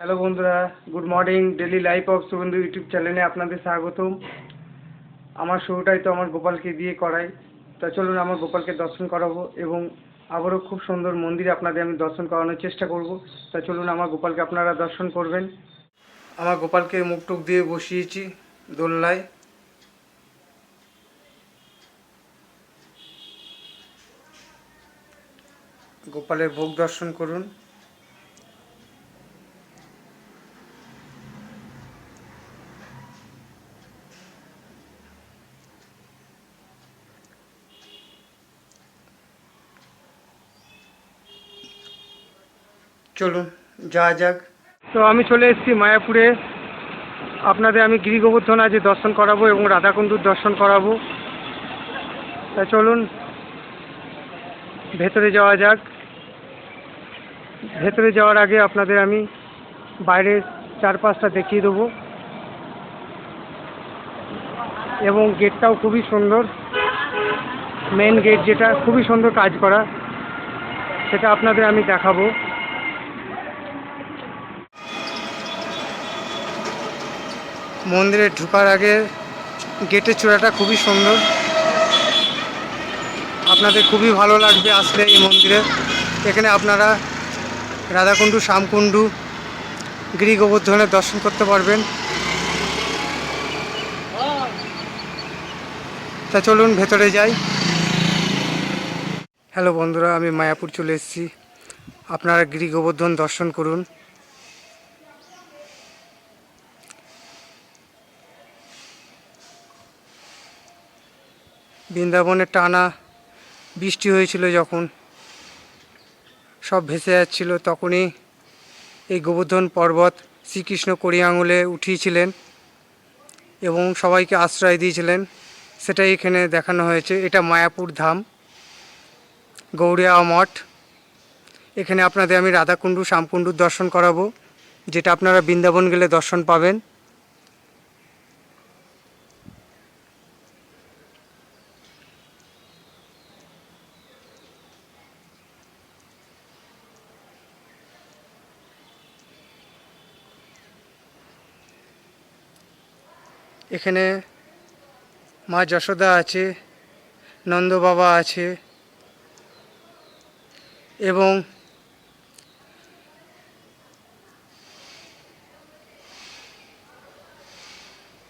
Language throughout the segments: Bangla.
হ্যালো বন্ধুরা, good morning. Daily life of Suvendu YouTube চ্যানেলে আপনাদের স্বাগতম। আমার শুরুটাই তো আমার গোপালকে দিয়ে করাই। তা চলুন আমার গোপালকে দর্শন করাবো এবং আবারও খুব সুন্দর মন্দিরে আপনাদের আমি দর্শন করানোর চেষ্টা করব। তা চলুন আমার গোপালকে আপনারা দর্শন করবেন। আমার গোপালকে মুখ টুক দিয়ে বসিয়েছি দোলনায়। গোপালের ভোগ দর্শন করুন। চলুন, যাওয়া যাক। তো আমি চলে এসেছি মায়াপুরে। আপনাদের আমি গিরি গোবর্ধন আজ দর্শন করাবো এবং রাধাকুণ্ডুর দর্শন করাবো। তা চলুন, ভেতরে যাওয়া যাক। ভেতরে যাওয়ার আগে আপনাদের আমি বাইরের চারপাশটা দেখিয়ে দেবো। এবং গেটটাও খুবই সুন্দর। মেন গেট যেটা, খুবই সুন্দর কাজ করা। সেটা আপনাদের আমি দেখাবো। মন্দিরে ঢুকার আগে গেটের চূড়াটা খুবই সুন্দর। আপনাদের খুবই ভালো লাগবে আসলে এই মন্দিরে। এখানে আপনারা রাধাকুণ্ডু, শ্যামকুণ্ডু, গিরি গোবর্ধনের দর্শন করতে পারবেন। তা চলুন ভেতরে যাই। হ্যালো বন্ধুরা, আমি মায়াপুর চলে এসেছি। আপনারা গিরি গোবর্ধন দর্শন করুন। বৃন্দাবনে টানা বৃষ্টি হয়েছিল যখন সব ভেসে যাচ্ছিল, তখনই এই গোবর্ধন পর্বত শ্রীকৃষ্ণ কড়ি আঙুলে উঠিয়েছিলেন এবং সবাইকে আশ্রয় দিয়েছিলেন। সেটাই এখানে দেখানো হয়েছে। এটা মায়াপুর ধাম, গৌড়িয়া মঠ। এখানে আপনাদের আমি রাধাকুণ্ডু শ্যামকুণ্ডুর দর্শন করাবো। যেটা আপনারা বৃন্দাবন গেলে দর্শন পাবেন। এখানে মা যশোদা আছে নন্দ বাবা আছে এবং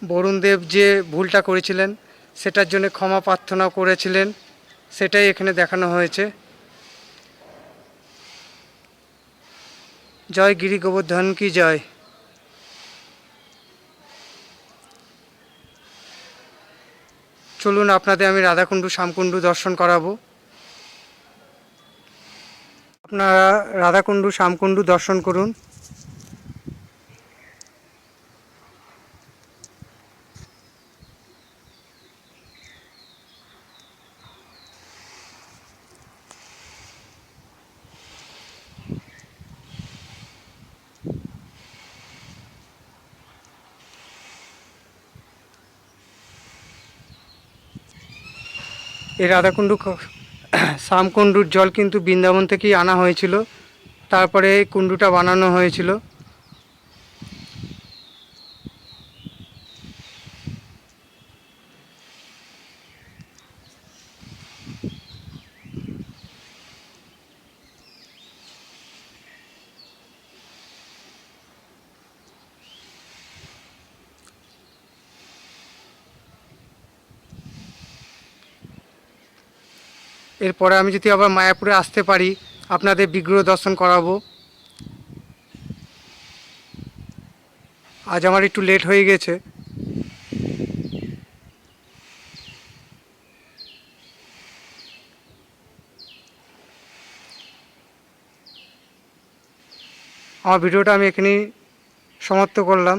বরুণদেব যে ভুলটা করেছিলেন, সেটার জন্য ক্ষমা প্রার্থনা করেছিলেন, সেটাই এখানে দেখানো হয়েছে। জয় গিরি গোবর্ধন কি জয়? চলুন আপনাদের আমি রাধাকুণ্ডু শ্যামকুণ্ডু দর্শন করাবো। আপনারা রাধাকুণ্ডু শ্যামকুণ্ডু দর্শন করুন। এই রাধাকুণ্ডু শামকুণ্ডুর জল কিন্তু বৃন্দাবন থেকেই আনা হয়েছিল। তারপরে এই কুণ্ডুটা বানানো হয়েছিল। এরপরে আমি যদি আবার মায়াপুরে আসতে পারি, আপনাদের বিগ্রহ দর্শন করাবো। আজ আমার একটু লেট হয়ে গেছে। আমার ভিডিওটা আমি এখানেই সমাপ্ত করলাম।